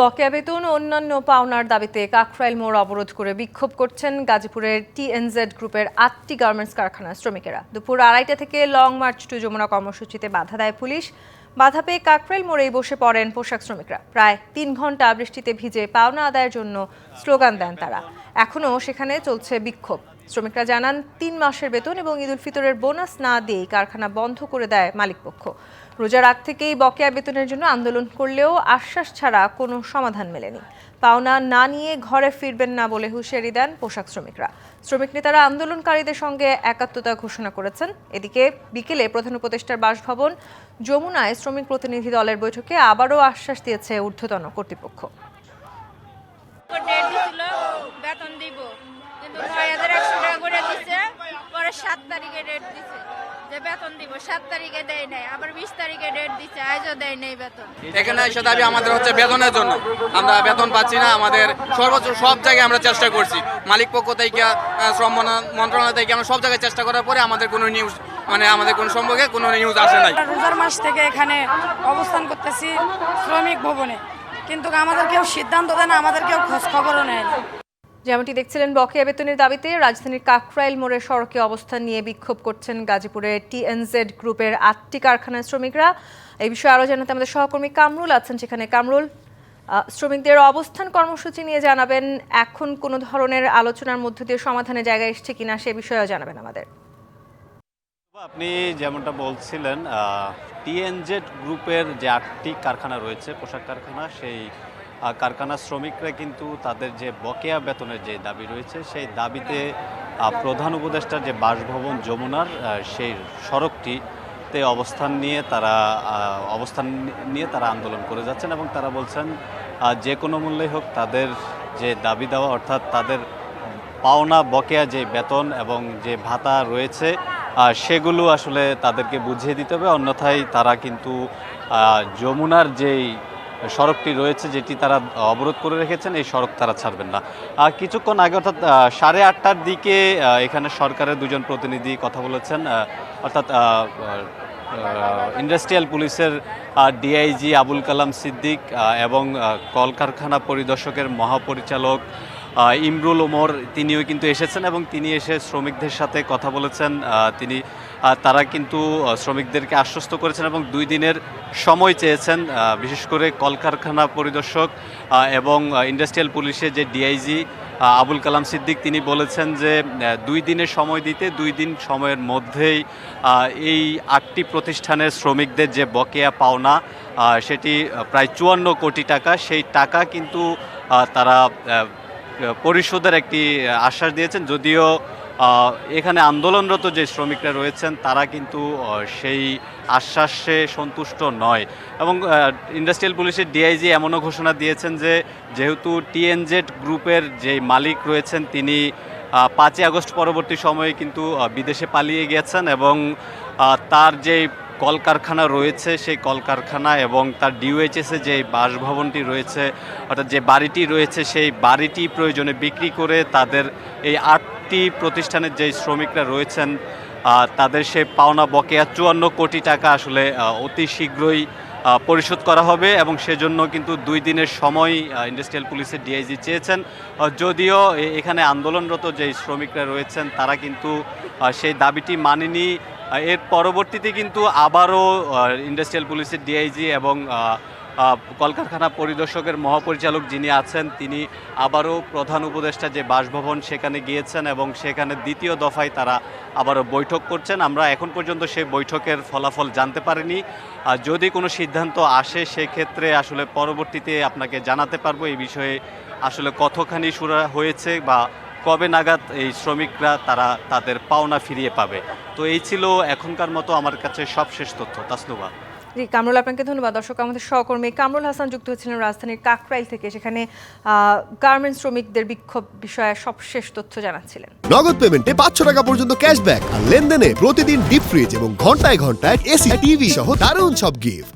বকেয়া বেতন ও অন্যান্য পাওনার দাবিতে কাকরাইল মোড় অবরোধ করে বিক্ষোভ করছেন গাজীপুরের টিএনজেড গ্রুপের আটটি গার্মেন্টস কারখানার শ্রমিকেরা। দুপুর আড়াইটা থেকে লং মার্চ টু যমুনা কর্মসূচিতে বাধা দেয় পুলিশ। বাধা পেয়ে কাকরাইল মোড়েই বসে পড়েন পোশাক শ্রমিকরা। প্রায় তিন ঘণ্টা বৃষ্টিতে ভিজে পাওনা আদায়ের জন্য স্লোগান দেন তারা। এখনও সেখানে চলছে বিক্ষোভ। শ্রমিকরা জানান, তিন মাসের বেতন এবং ঈদুল ফিতরের বোনাস না দিয়েই কারখানা বন্ধ করে দেয় মালিকপক্ষ। রোজার আগ থেকেই বকেয়া বেতনের জন্য আন্দোলন করলেও আশ্বাস ছাড়া কোনো সমাধান মেলেনি। পাওনা না নিয়ে ঘরে ফিরবেন না বলে হুঁশিয়ারি দেন পোশাক শ্রমিকরা। শ্রমিক নেতারা আন্দোলনকারীদের সঙ্গে একাত্মতা ঘোষণা করেছেন। এদিকে বিকেলে প্রধান উপদেষ্টার বাসভবন যমুনায় শ্রমিক প্রতিনিধি দলের বৈঠকে আবারও আশ্বাস দিয়েছে ঊর্ধ্বতন কর্তৃপক্ষ। সাত তারিখে যে বেতন দিব সাত তারিখে দেয় নাই আবার বিশ তারিখে ডেট দিছে আজও দেয় নাই বেতন। এখানে এসে দাবি আমাদের হচ্ছে বেতনের জন্য। আমরা বেতন পাচ্ছি না আমাদের সর্বোচ্চ সব জায়গায় আমরা চেষ্টা করছি। মালিক পক্ষ থেকে শ্রম মন্ত্রণালয় থেকে আমরা সব জায়গায় চেষ্টা করার পরে আমাদের কোনো নিউজ মানে আমাদের কোনো সম্পর্কে কোনো নিউজ আসে নাই। রোজার মাস থেকে এখানে অবস্থান করতেছি শ্রমিক ভবনে। কিন্তু আমাদের কেউ সিদ্ধান্ত দেয় না আমাদের কেউ খোঁজ খবরও নেয় যেমনটি দেখছিলেন, বকেয়া বেতনের দাবিতে রাজধানীর কাকরাইল মোড়ের সড়কে অবস্থান নিয়ে বিক্ষোভ করছেন গাজীপুরের টিএনজেড গ্রুপের আটটি কারখানার শ্রমিকরা। এই বিষয়ে আরও জানাতে আমাদের সহকর্মী কামরুল আছেন সেখানে। কামরুল শ্রমিকদের অবস্থান কর্মসূচি নিয়ে জানাবেন, এখন কোনো ধরনের আলোচনার মধ্য দিয়ে সমাধানের জায়গা এসছে কিনা সে বিষয়েও জানাবেন আমাদের। আপনি যেমনটা বলছিলেন টিএনজেড গ্রুপের যে আটটি কারখানা রয়েছে, পোশাক কারখানা, সেই আহ, কারখানার শ্রমিকরা কিন্তু তাদের যে বকেয়া বেতনের যে দাবি রয়েছে সেই দাবিতে প্রধান উপদেষ্টার যে বাসভবন যমুনার সেই সড়কটিতে অবস্থান নিয়ে তারা অবস্থান নিয়ে তারা আন্দোলন করে যাচ্ছেন এবং তারা বলছেন যে কোনো মূল্যেই হোক তাদের যে দাবি দেওয়া অর্থাৎ তাদের পাওনা বকেয়া যে বেতন এবং যে ভাতা রয়েছে সেগুলো আসলে তাদেরকে বুঝিয়ে দিতে হবে। অন্যথায় তারা কিন্তু যমুনার যেই সড়কটি রয়েছে যেটি তারা অবরোধ করে রেখেছেন, এই সড়ক তারা ছাড়বেন না। কিছুক্ষণ আগে অর্থাৎ সাড়ে আটটার দিকে এখানে সরকারের দুজন প্রতিনিধি কথা বলেছেন অর্থাৎ ইন্ডাস্ট্রিয়াল পুলিশের ডিআইজি আবুল কালাম সিদ্দিক এবং কলকারখানা পরিদর্শকের মহাপরিচালক ইমরুল ওমর, তিনিও কিন্তু এসেছেন এবং তিনি এসে শ্রমিকদের সাথে কথা বলেছেন। তিনি তারা কিন্তু শ্রমিকদেরকে আশ্বস্ত করেছেন এবং দুই দিনের সময় চেয়েছেন বিশেষ করে কলকারখানা পরিদর্শক এবং ইন্ডাস্ট্রিয়াল পুলিশের যে ডিআইজি আবুল কালাম সিদ্দিক, তিনি বলেছেন যে দুই দিনের সময় দিতে দুই দিন সময়ের মধ্যেই এই আটটি প্রতিষ্ঠানের শ্রমিকদের যে বকেয়া পাওনা সেটি প্রায় চুয়ান্ন কোটি টাকা, সেই টাকা কিন্তু তারা পরিশোধের একটি আশ্বাস দিয়েছেন, যদিও এখানে আন্দোলনরত যে শ্রমিকরা রয়েছেন, তারা কিন্তু সেই আশ্বাসে সন্তুষ্ট নয়। এবং ইন্ডাস্ট্রিয়াল পুলিশের ডিআইজি এমনও ঘোষণা দিয়েছেন যে, যেহেতু টিএনজেড গ্রুপের যে মালিক রয়েছেন, তিনি পাঁচই আগস্ট পরবর্তী সময়ে কিন্তু বিদেশে পালিয়ে গেছেন এবং তার যে কলকারখানা রয়েছে, সেই কলকারখানা এবং তার ডিউএইচএসে যে বাসভবনটি রয়েছে, অর্থাৎ যে বাড়িটি রয়েছে, সেই বাড়িটি প্রয়োজনে বিক্রি করে তাদের এই আটটি প্রতিষ্ঠানের যে শ্রমিকরা রয়েছেন তাদের সেই পাওনা বকেয়া চুয়ান্ন কোটি টাকা আসলে অতি শীঘ্রই পরিশোধ করা হবে এবং সেজন্য কিন্তু দুই দিনের সময় ইন্ডাস্ট্রিয়াল পুলিশের ডিআইজি চেয়েছেন। যদিও এখানে আন্দোলনরত যে শ্রমিকরা রয়েছেন, তারা কিন্তু সেই দাবিটি মানেনি। এর পরবর্তীতে কিন্তু আবারও ইন্ডাস্ট্রিয়াল পুলিশের ডিআইজি এবং কলকারখানা পরিদর্শকের মহাপরিচালক যিনি আছেন, তিনি আবারও প্রধান উপদেষ্টা যে বাসভবন সেখানে গিয়েছেন এবং সেখানে দ্বিতীয় দফায় তারা আবারও বৈঠক করছেন। আমরা এখন পর্যন্ত সেই বৈঠকের ফলাফল জানতে পারিনি। আর যদি কোনো সিদ্ধান্ত আসে, সেক্ষেত্রে আসলে পরবর্তীতে আপনাকে জানাতে পারব এই বিষয়ে আসলে কতখানি সুরা হয়েছে বা কবে নাগাদ এই শ্রমিকরা তারা তাদের পাওনা ফিরিয়ে পাবে। তো এই ছিল এখনকার মতো আমার কাছে সবশেষ তথ্য। তাসনুবা জি, কামরুল আপনাকে ধন্যবাদ। দর্শক, আমাদের সহকর্মী কামরুল হাসান যুক্ত হয়েছিলেন রাজধানীর কাকরাইল থেকে, সেখানে গার্মেন্টস শ্রমিকদের বিক্ষোভ বিষয়ে সবশেষ তথ্য জানাচ্ছিলেন। নগদ পেমেন্টে পাঁচশো টাকা পর্যন্ত ক্যাশব্যাক আর লেনদেনে প্রতিদিন ডিপ ফ্রিজ এবং ঘন্টায় ঘন্টায় এসি টিভি সহ দারুণ সব গিফট